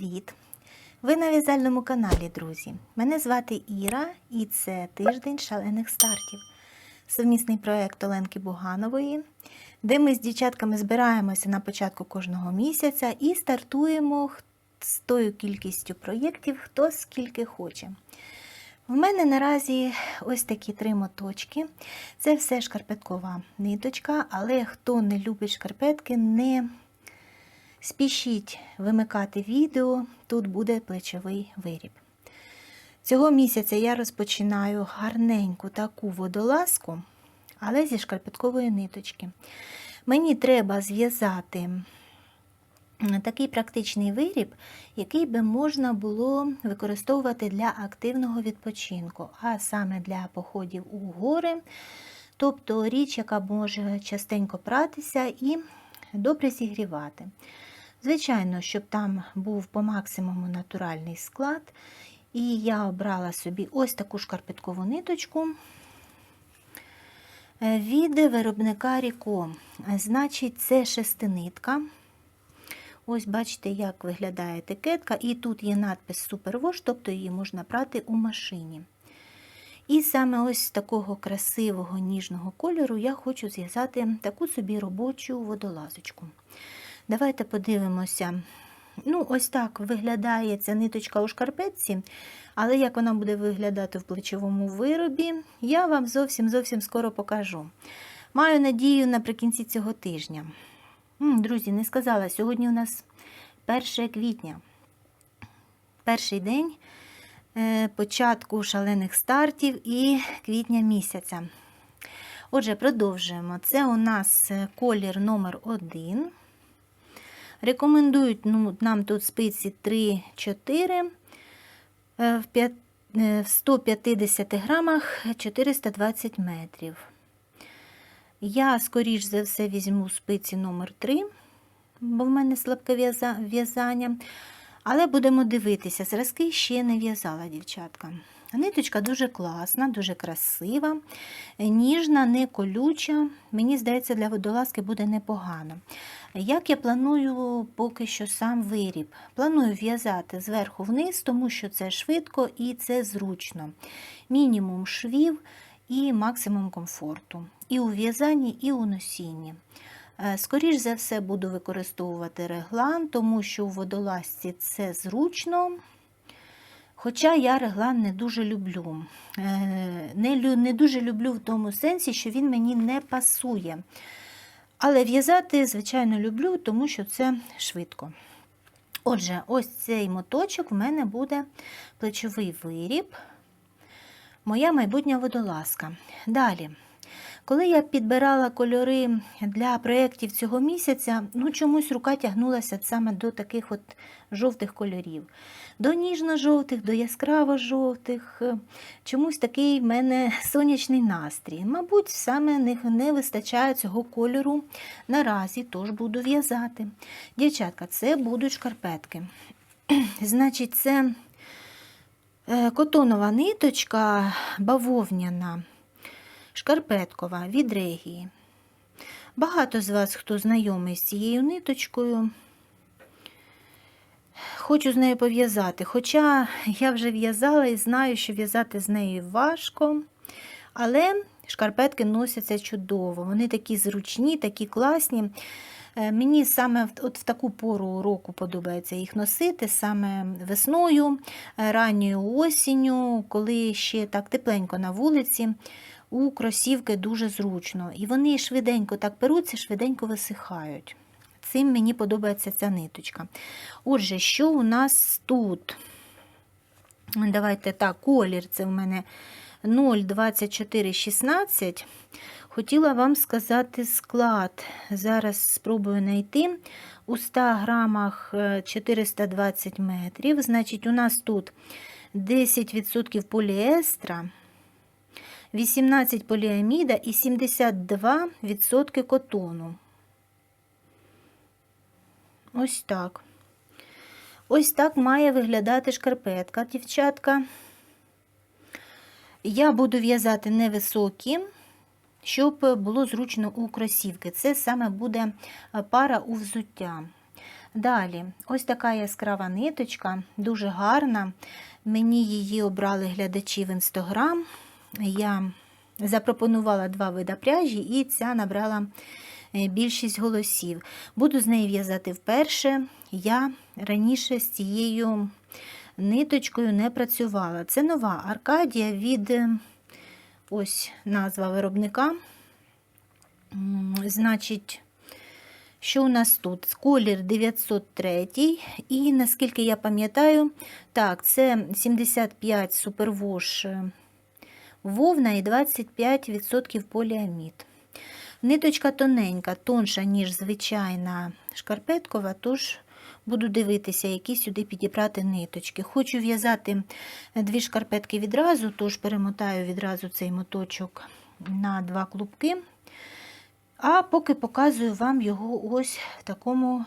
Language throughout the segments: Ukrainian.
Привіт! Ви на в'язальному каналі, друзі. Мене звати Іра і це тиждень шалених стартів. Совмісний проєкт Оленки Буганової, де ми з дівчатками збираємося на початку кожного місяця і стартуємо з тою кількістю проєктів, хто скільки хоче. В мене наразі ось такі три моточки. Це все шкарпеткова ниточка, але хто не любить шкарпетки, не Спішіть вимикати відео, тут буде плечовий виріб. Цього місяця я розпочинаю гарненьку таку водолазку, але зі шкарпеткової ниточки. Мені треба зв'язати такий практичний виріб, який би можна було використовувати для активного відпочинку, а саме для походів у гори, тобто річ, яка може частенько пратися і добре зігрівати. Звичайно, щоб там був по максимуму натуральний склад. І я обрала собі ось таку шкарпеткову ниточку від виробника Ріко. Значить, це шестинитка. Ось бачите, як виглядає етикетка. І тут є надпис Супервош, тобто її можна прати у машині. І саме ось з такого красивого ніжного кольору я хочу зв'язати таку собі робочу водолазочку. Давайте подивимося. Ну, ось так виглядає ця ниточка у шкарпетці, але як вона буде виглядати в плечовому виробі, я вам зовсім зовсім скоро покажу. Маю надію наприкінці цього тижня. Друзі, не сказала, сьогодні у нас 1 квітня. Перший день початку шалених стартів і квітня місяця. Отже, продовжуємо. Це у нас е, колір номер 1. Рекомендують ну, нам тут спиці 3-4 е, в п'ят- е, в 150 грамах 420 метрів. Я, скоріш за все, візьму спиці номер 3, бо в мене слабке в'яза- в'язання. Але будемо дивитися, зразки ще не в'язала, дівчатка. Ниточка дуже класна, дуже красива, ніжна, не колюча. Мені здається, для водолазки буде непогано. Як я планую поки що сам виріб? Планую в'язати зверху вниз, тому що це швидко і це зручно. Мінімум швів і максимум комфорту. І у в'язанні, і у носінні. Е, Скоріш за все, буду використовувати реглан, тому що у водолазці це зручно. Хоча я реглан не дуже люблю. Е, Не, не дуже люблю в тому сенсі, що він мені не пасує. Але в'язати, звичайно, люблю, тому що це швидко. Отже, ось цей моточок в мене буде плечовий виріб, моя майбутня водолазка. Далі. Коли я підбирала кольори для проєктів цього місяця, ну чомусь рука тягнулася саме до таких от жовтих кольорів. До ніжно-жовтих, до яскраво-жовтих. Чомусь такий в мене сонячний настрій. Мабуть, саме не, не вистачає цього кольору наразі, тож буду в'язати. Дівчатка, це будуть шкарпетки. Значить, це е, котонова ниточка бавовняна шкарпеткова від регії. Багато з вас, хто знайомий з цією ниточкою, хочу з нею пов'язати. Хоча я вже в'язала і знаю, що в'язати з нею важко, але шкарпетки носяться чудово. Вони такі зручні, такі класні. Е, Мені саме от в таку пору року подобається їх носити, саме весною, е, ранньою осінню, коли ще так тепленько на вулиці. У кросівки дуже зручно. І вони швиденько так перуться, швиденько висихають. Цим мені подобається ця ниточка. Отже, що у нас тут? Давайте так, колір це в мене 0,2416. Хотіла вам сказати склад. Зараз спробую знайти. У 100 грамах е, 420 метрів. Значить, у нас тут 10% поліестра, 18 поліаміда і 72% котону. Ось так. Ось так має виглядати шкарпетка, дівчатка. Я буду в'язати невисокі, щоб було зручно у кросівки. Це саме буде пара у взуття. Далі, ось така яскрава ниточка, дуже гарна. Мені її обрали глядачі в інстаграм. Я запропонувала два вида пряжі, і ця набрала е, більшість голосів. Буду з нею в'язати вперше. Я раніше з цією ниточкою не працювала. Це нова Аркадія від е, ось назва виробника. Значить, що у нас тут? Колір 903. І наскільки я пам'ятаю, так, це 75 супервош е, вовна і 25% поліамід. Ниточка тоненька, тонша, ніж звичайна шкарпеткова, тож буду дивитися, які сюди підібрати ниточки. Хочу в'язати дві шкарпетки відразу, тож перемотаю відразу цей моточок на два клубки. А поки показую вам його ось в такому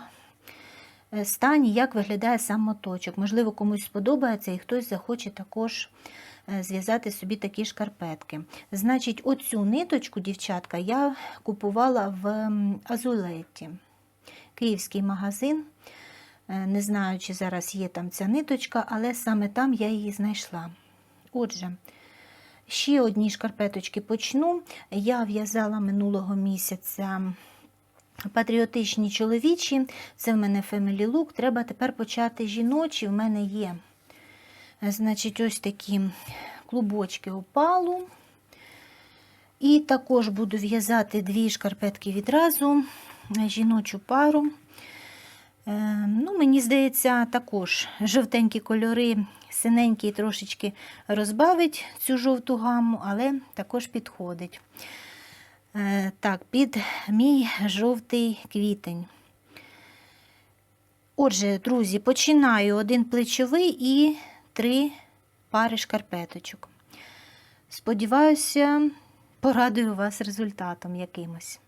е, стані, як виглядає сам моточок. Можливо, комусь сподобається і хтось захоче також зв'язати собі такі шкарпетки. Значить, оцю ниточку, дівчатка, я купувала в Азулеті. Київський магазин. Е, Не знаю, чи зараз є там ця ниточка, але саме там я її знайшла. Отже, ще одні шкарпеточки почну. Я в'язала минулого місяця патріотичні чоловічі. Це в мене Family Look. Треба тепер почати жіночі. В мене є е, значить, ось такі клубочки опалу. І також буду в'язати дві шкарпетки відразу, жіночу пару. Е, Ну, Мені здається, також жовтенькі кольори, синенький трошечки розбавить цю жовту гаму, але також підходить. Е, Так, під мій жовтий квітень. Отже, друзі, починаю один плечовий і три пари шкарпеточок. Сподіваюся, порадую вас результатом якимось.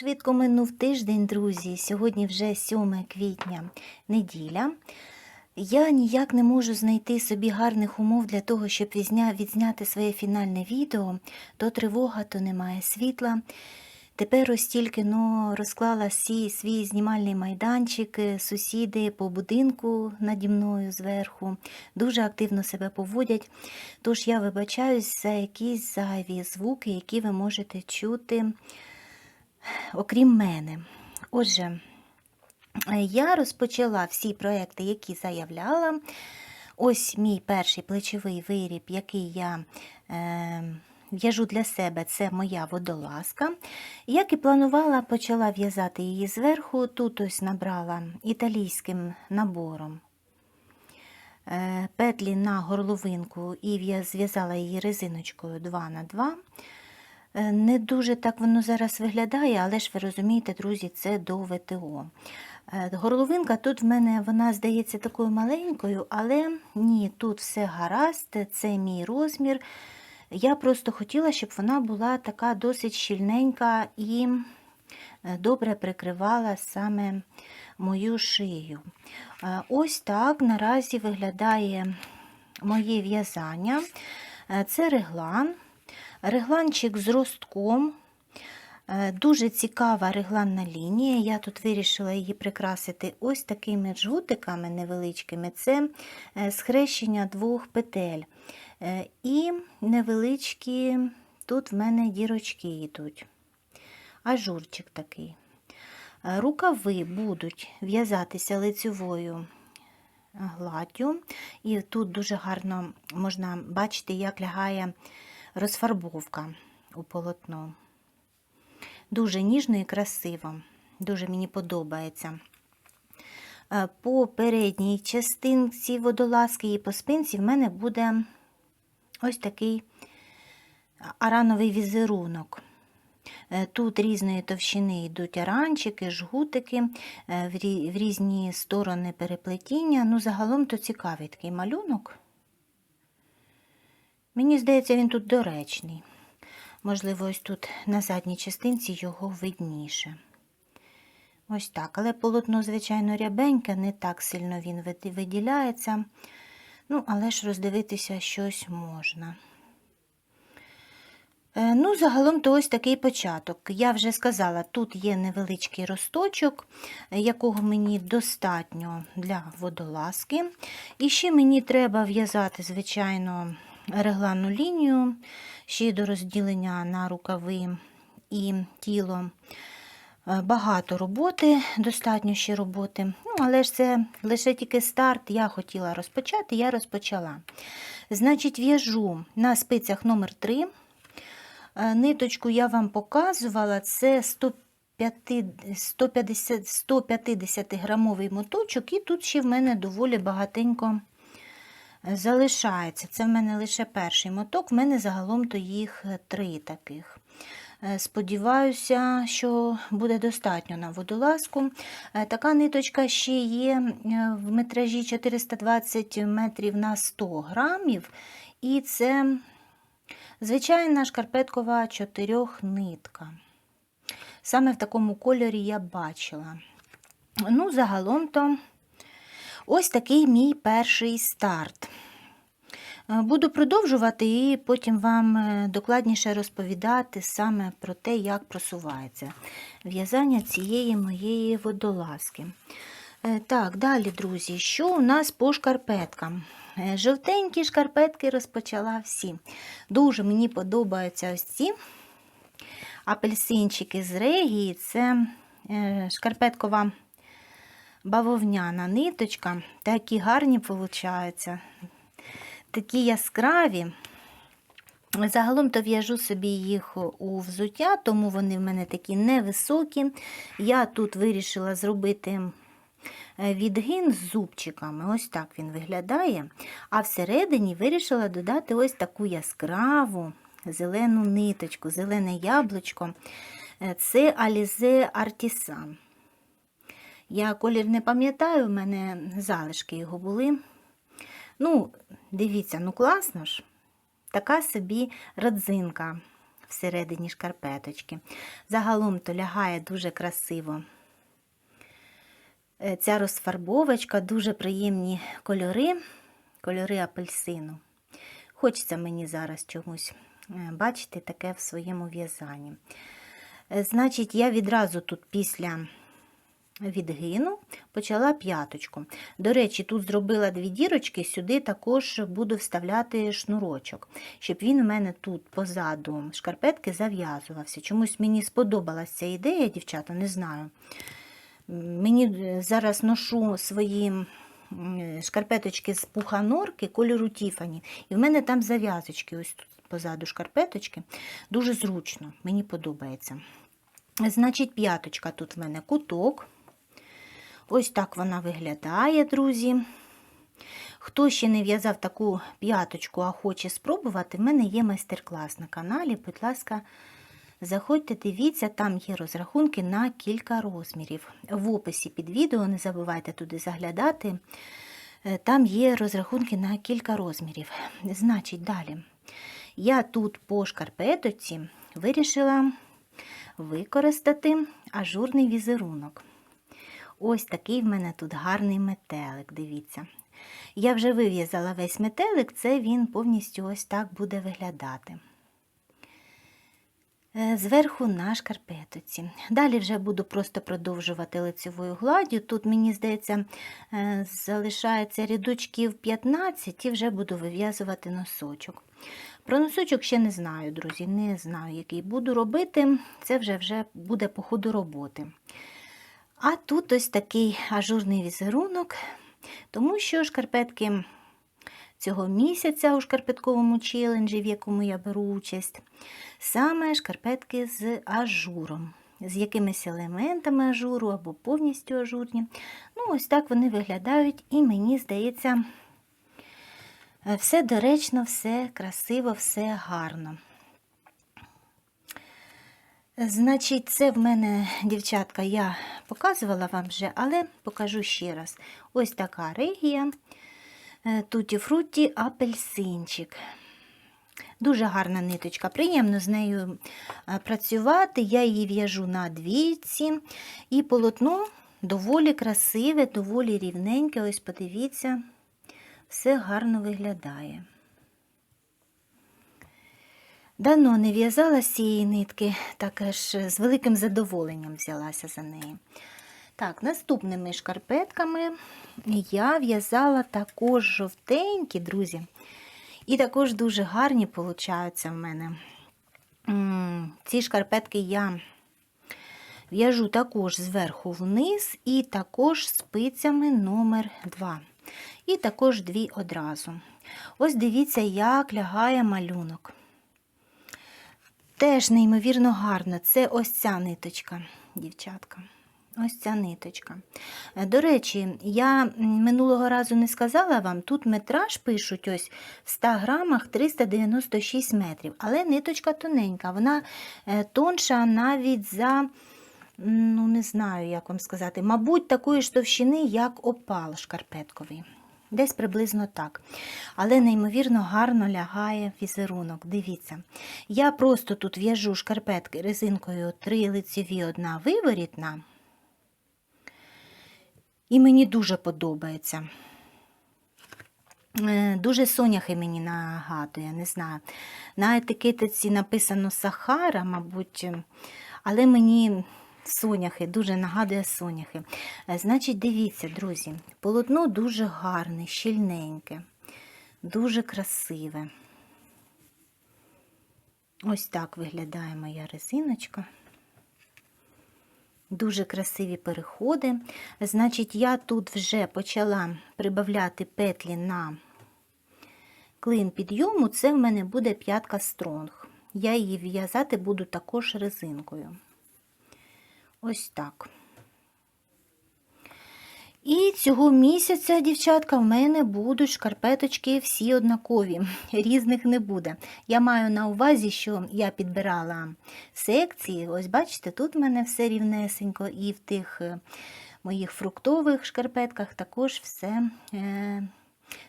Швидко минув тиждень, друзі. Сьогодні вже 7 квітня, неділя. Я ніяк не можу знайти собі гарних умов для того, щоб відзняти своє фінальне відео. То тривога, то немає світла. Тепер ось тільки ну, розклала всі свій знімальний майданчик, е, сусіди по будинку наді мною зверху дуже активно себе поводять. Тож я вибачаюсь за якісь зайві звуки, які ви можете чути окрім мене. Отже, е, я розпочала всі проекти, які заявляла. Ось мій перший плечовий виріб, який я е, в'яжу для себе, це моя водолазка. Як і планувала, почала в'язати її зверху. Тут ось набрала італійським набором е, петлі на горловинку і в'я- зв'язала її резиночкою 2 на 2 Е, Не дуже так воно зараз виглядає, але ж ви розумієте, друзі, це до ВТО. Е, Горловинка тут в мене вона здається такою маленькою, але ні, тут все гаразд, це мій розмір. Я просто хотіла, щоб вона була така досить щільненька і е, добре прикривала саме мою шию. Е, Ось так наразі виглядає моє в'язання. Е, Це реглан. Регланчик з ростком. Е, Дуже цікава регланна лінія. Я тут вирішила її прикрасити ось такими джгутиками невеличкими. Це е, схрещення двох петель. Е, І невеличкі тут в мене дірочки йдуть. Ажурчик такий. Рукави будуть в'язатися лицевою гладдю. І тут дуже гарно можна бачити, як лягає розфарбовка у полотно. Дуже ніжно і красиво, дуже мені подобається. Е, По передній частинці водолазки і по спинці в мене буде ось такий арановий візерунок. Е, Тут різної товщини йдуть аранчики, жгутики, е, в різні сторони переплетіння. Ну, загалом то цікавий такий малюнок. Мені здається, він тут доречний. Можливо, ось тут на задній частинці його видніше. Ось так. Але полотно, звичайно, рябеньке, не так сильно він виділяється. Ну, але ж роздивитися щось можна. Е, Ну, загалом то ось такий початок. Я вже сказала, тут є невеличкий росточок, якого мені достатньо для водолазки. І ще мені треба в'язати, звичайно, регланну лінію, ще до розділення на рукави і тіло. Е, Багато роботи, достатньо ще роботи. Ну, але ж це лише тільки старт. Я хотіла розпочати, я розпочала. Значить, в'яжу на спицях номер 3 Е, Ниточку я вам показувала, це 150, 150, 150 грамовий моточок, і тут ще в мене доволі багатенько залишається. Це в мене лише перший моток, в мене загалом то їх е, три таких. Е, Сподіваюся, що буде достатньо на водолазку. Е, Така ниточка ще є в метражі 420 метрів на 100 грамів, і це Звичайна шкарпеткова чотирьохнитка. Саме в такому кольорі я бачила. Ну, загалом то ось такий мій перший старт. Е, Буду продовжувати і потім вам е, докладніше розповідати саме про те, як просувається в'язання цієї моєї водолазки. Е, Так, далі, друзі, що у нас по шкарпеткам? Жовтенькі шкарпетки розпочала всі. Дуже мені подобаються ось ці апельсинчики з регії. Це шкарпеткова бавовняна ниточка. Такі гарні получаються. Такі яскраві. Загалом то в'яжу собі їх у взуття, тому вони в мене такі невисокі. Я тут вирішила зробити е, відгин з зубчиками. Ось так він виглядає. А всередині вирішила додати ось таку яскраву зелену ниточку, зелене яблучко. Е, Це Alize Artisan. Я колір не пам'ятаю, в мене залишки його були. Ну, дивіться, ну класно ж. Така собі родзинка всередині шкарпеточки. Загалом то лягає дуже красиво. Е, Ця розфарбовочка, дуже приємні кольори, кольори апельсину. Хочеться мені зараз чомусь е, бачити таке в своєму в'язанні. Е, Значить, я відразу тут після відгину почала п'яточку. До речі, тут зробила дві дірочки, сюди також буду вставляти шнурочок, щоб він у мене тут позаду шкарпетки зав'язувався. Чомусь мені сподобалася ця ідея, дівчата, не знаю. Мені е, зараз ношу свої шкарпеточки з пуханорки кольору Тіфані. І в мене там зав'язочки, ось тут позаду шкарпеточки. Дуже зручно, мені подобається. Значить, п'яточка тут в мене куток. Ось так вона виглядає, друзі. Хто ще не в'язав таку п'яточку, а хоче спробувати, в мене є майстер-клас на каналі. Будь ласка, заходьте, дивіться, там є розрахунки на кілька розмірів. В описі під відео не забувайте туди заглядати. Е, Там є розрахунки на кілька розмірів. Значить, далі. Я тут по шкарпетоці вирішила використати ажурний візерунок. Ось такий в мене тут гарний метелик, дивіться. Я вже вив'язала весь метелик, це він повністю ось так буде виглядати. Е, Зверху на шкарпетоці. Далі вже буду просто продовжувати лицевою гладдю. Тут, мені здається, е, залишається рядочків 15 і вже буду вив'язувати носочок. Про носочок ще не знаю, друзі, не знаю, який буду робити. Це вже, вже буде по ходу роботи. А тут ось такий ажурний візерунок, тому що шкарпетки цього місяця у шкарпетковому челенджі, в якому я беру участь, саме шкарпетки з ажуром, з якимись елементами ажуру або повністю ажурні. Ну, ось так вони виглядають, і мені здається, е, все доречно, все красиво, все гарно. Значить, це в мене, дівчатка, я показувала вам вже, але покажу ще раз. Ось така регія. Туті фруті апельсинчик. Дуже гарна ниточка, приємно з нею е, працювати. Я її в'яжу на двійці. І полотно доволі красиве, доволі рівненьке. Ось подивіться, все гарно виглядає. Давно не в'язала з цієї нитки, так аж з великим задоволенням взялася за неї. Так, наступними шкарпетками я в'язала також жовтенькі, друзі. І також дуже гарні получаються в мене. Ці шкарпетки я в'яжу також зверху вниз, і також спицями номер 2 І також дві одразу. Ось дивіться, як лягає малюнок. Теж, неймовірно, гарно. Це ось ця ниточка, дівчатка. Ось ця ниточка. Е, До речі, я минулого разу не сказала вам, тут метраж пишуть ось в 100 грамах 396 метрів, але ниточка тоненька, вона е, тонша навіть за, ну не знаю, як вам сказати, мабуть, такої ж товщини, як опал шкарпетковий. Десь приблизно так. Але, неймовірно, гарно лягає візерунок. Дивіться. Я просто тут в'яжу шкарпетки резинкою три лицеві, одна виворітна. І мені дуже подобається. Е, Дуже соняхи мені нагадує, не знаю. На етикетиці написано Сахара, мабуть, але мені соняхи дуже нагадує соняхи. Е, Значить, дивіться, друзі, полотно дуже гарне, щільненьке, дуже красиве. Ось так виглядає моя резиночка. Дуже красиві переходи. Значить, я тут вже почала прибавляти петлі на клин підйому, це в мене буде п'ятка стронг. Я її в'язати буду також резинкою. Ось так. І цього місяця, дівчатка, в мене будуть шкарпеточки всі однакові, різних не буде. Я маю на увазі, що я підбирала секції. Ось бачите, тут в мене все рівнесенько, і в тих е, моїх фруктових шкарпетках також все е,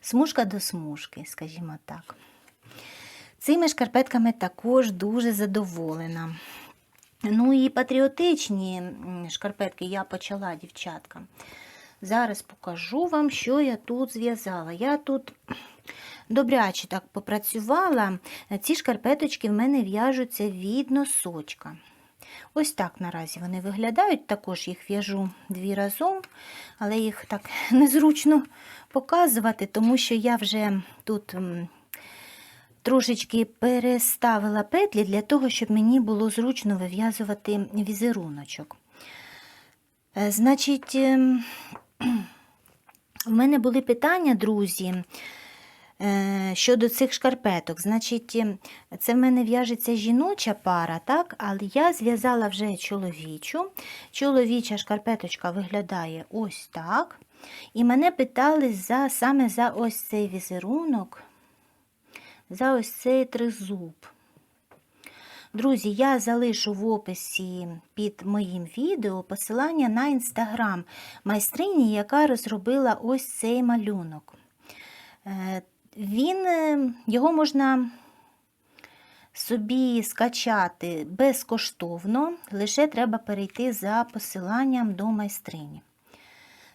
смужка до смужки, скажімо так. Цими шкарпетками також дуже задоволена. Ну і патріотичні шкарпетки я почала, дівчатка. Зараз покажу вам, що я тут зв'язала. Я тут добряче так попрацювала. Ці шкарпеточки в мене в'яжуться від носочка. Ось так наразі вони виглядають, також їх в'яжу дві разом, але їх так незручно показувати, тому що я вже тут трошечки переставила петлі для того, щоб мені було зручно вив'язувати візеруночок. Е, Значить, ем, в мене були питання, друзі, е, щодо цих шкарпеток. Значить, ем, це в мене в'яжеться жіноча пара, так? але я зв'язала вже чоловічу. Чоловіча шкарпеточка виглядає ось так. І мене питали за, саме за ось цей візерунок, за ось цей тризуб. Друзі, я залишу в описі під моїм відео посилання на інстаграм майстрині, яка розробила ось цей малюнок. Е, він, е, Його можна собі скачати безкоштовно, лише треба перейти за посиланням до майстрині.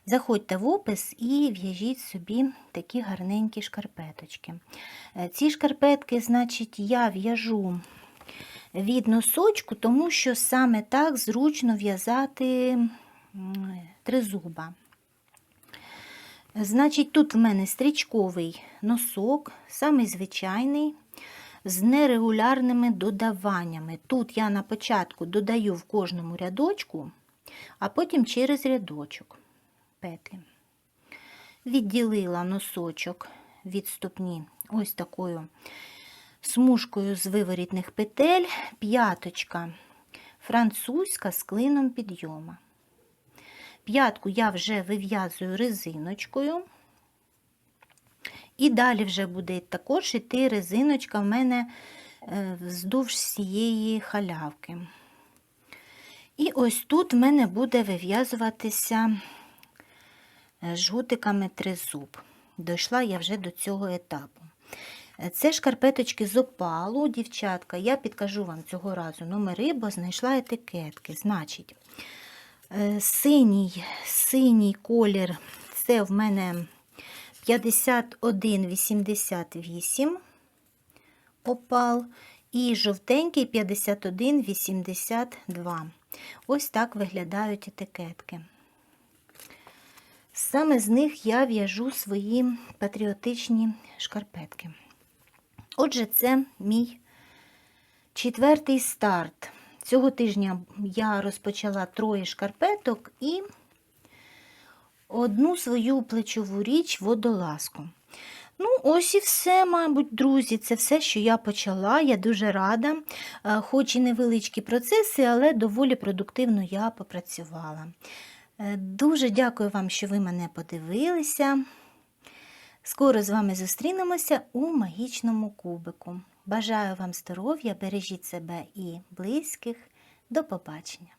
Заходьте в опис і в'яжіть собі такі гарненькі шкарпеточки. Е, ці шкарпетки, значить, я в'яжу від носочку, тому що саме так зручно в'язати тризуба. Значить, тут в мене стрічковий носок, самий звичайний, з нерегулярними додаваннями. Тут я на початку додаю в кожному рядочку, а потім через рядочок петлі. Відділила носочок від ступні ось такою смужкою з виворітних петель, п'яточка французька з клином підйома. П'ятку я вже вив'язую резиночкою. І далі вже буде також іти резиночка в мене е, вздовж цієї халявки. І ось тут в мене буде вив'язуватися жгутиками тризуб. Дійшла я вже до цього етапу. Е, Це шкарпеточки з опалу, дівчатка. Я підкажу вам цього разу номери, бо знайшла етикетки. Значить, е, синій, синій колір це в мене 51,88 опал. І жовтенький 51,82. Ось так виглядають етикетки. Саме з них я в'яжу свої патріотичні шкарпетки. Отже, це мій четвертий старт. Цього тижня я розпочала троє шкарпеток і одну свою плечову річ водолазку. Ну, ось і все, мабуть, друзі. Це все, що я почала. Я дуже рада. Е, Хоч і невеличкі процеси, але доволі продуктивно я попрацювала. Е, Дуже дякую вам, що ви мене подивилися. Скоро з вами зустрінемося у магічному кубику. Бажаю вам здоров'я, бережіть себе і близьких. До побачення!